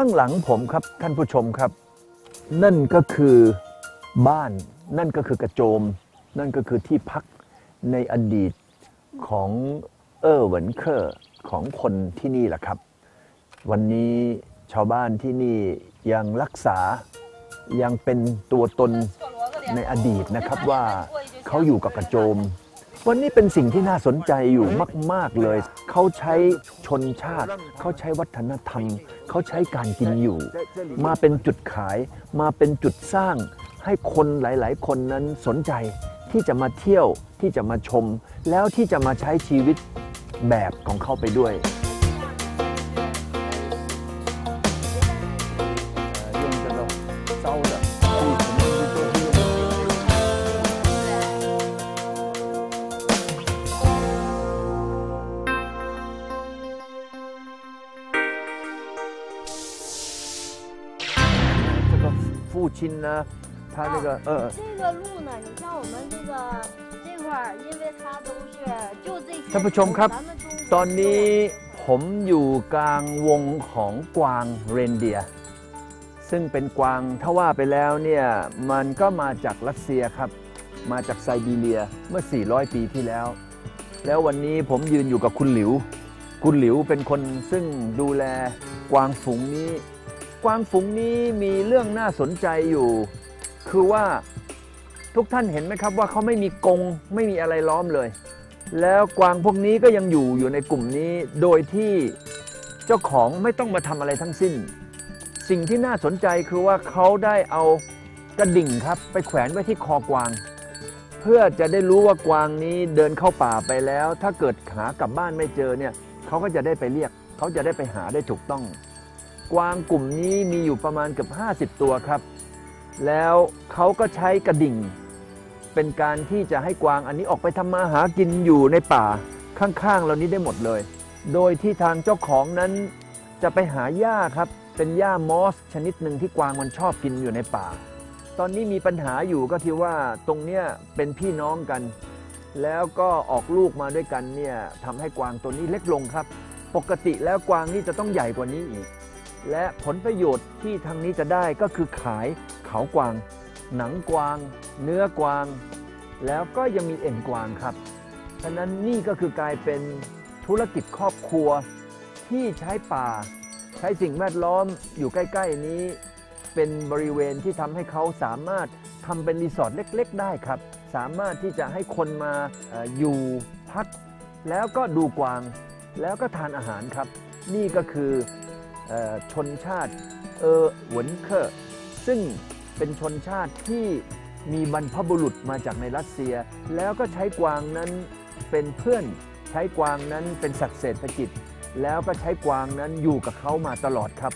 ข้างหลังผมครับท่านผู้ชมครับ นั่นก็คือบ้าน นั่นก็คือกระโจม นั่นก็คือที่พักในอดีตของเออร์เหวินเคอร์ของคนที่นี่แหละครับ วันนี้ชาวบ้านที่นี่ยังรักษายังเป็นตัวตนในอดีตนะครับว่าเขาอยู่กับกระโจม วันนี้เป็นสิ่งที่น่าสนใจอยู่มาก ๆ เลย เขาใช้ชนชาติ เขาใช้วัฒนธรรม เขาใช้การกินอยู่ มาเป็นจุดขาย มาเป็นจุดสร้าง ให้คนหลาย ๆ คนนั้นสนใจที่จะมาเที่ยวที่จะมาชม แล้วที่จะมาใช้ชีวิตแบบของเขาไปด้วย 父亲呢，他那个呃，这个路呢，你像我们这个这块儿，因为它都是就这些。 ท่านผู้ชมครับ 咱们中国 ตอนนี้ผมอยู่กลางวงของกวางเรนเดียร์ซึ่งเป็นกวางถ้าว่าไปแล้วเนี่ย มันก็มาจากรัสเซียครับ มาจากไซบีเรียเมื่อ 400 ปีที่แล้ว แล้ววันนี้ผมยืนอยู่กับคุณหลิว คุณหลิวเป็นคนซึ่งดูแลกวางฝูงนี้ กวางฝูงนี้มีเรื่องน่าสนใจอยู่ คือว่าทุกท่านเห็นไหมครับว่าเขาไม่มีกรงไม่มีอะไรล้อมเลย แล้วกวางพวกนี้ก็ยังอยู่อยู่ในกลุ่มนี้โดยที่เจ้าของไม่ต้องมาทำอะไรทั้งสิ้น สิ่งที่น่าสนใจคือว่าเขาได้เอากระดิ่งครับ ไปแขวนไว้ที่คอกวาง เพื่อจะได้รู้ว่ากวางนี้เดินเข้าป่าไปแล้ว ถ้าเกิดหากลับบ้านไม่เจอเนี่ยเขาก็จะได้ไปเรียก เขาจะได้ไปหาได้ถูกต้อง กวางกลุ่มนี้มีอยู่ประมาณเกือบ 50 ตัวครับ แล้วเขาก็ใช้กระดิ่ง เป็นการที่จะให้กวางอันนี้ออกไปทำมาหากินอยู่ในป่าข้างๆเรานี้ได้หมดเลย โดยที่ทางเจ้าของนั้นจะไปหาหญ้าครับ เป็นหญ้ามอส ชนิดหนึ่งที่กวางมันชอบกินอยู่ในป่า ตอนนี้มีปัญหาอยู่ก็ที่ว่าตรงเนี้ยเป็นพี่น้องกัน แล้วก็ออกลูกมาด้วยกันเนี่ยทำให้กวางตัวนี้เล็กลงครับ ปกติแล้วกวางนี่จะต้องใหญ่กว่านี้อีก และผลประโยชน์ที่ทางนี้จะได้ก็คือขายเขากวาง หนังกวาง เนื้อกวาง แล้วก็ยังมีเอ็นกวางครับฉะนั้นนี่ก็คือกลายเป็นธุรกิจครอบครัวที่ใช้ป่า ใช้สิ่งแวดล้อมอยู่ใกล้ ๆ นี้ เป็นบริเวณที่ทำให้เขาสามารถทำเป็นรีสอร์ทเล็ก ๆ ได้ครับ สามารถที่จะให้คนมาออยู่พัก แล้วก็ดูกวาง แล้วก็ทานอาหารครับ นี่ก็คือ ชนชาติเออหวนเคอร์ซึ่งเป็นชนชาติที่มีบรรพบุรุษมาจากในรัสเซีย แล้วก็ใช้กวางนั้นเป็นเพื่อนใช้กวางนั้นเป็นสัตว์เศรษฐกิจ แล้วก็ใช้กวางนั้นอยู่กับเขามาตลอดครับ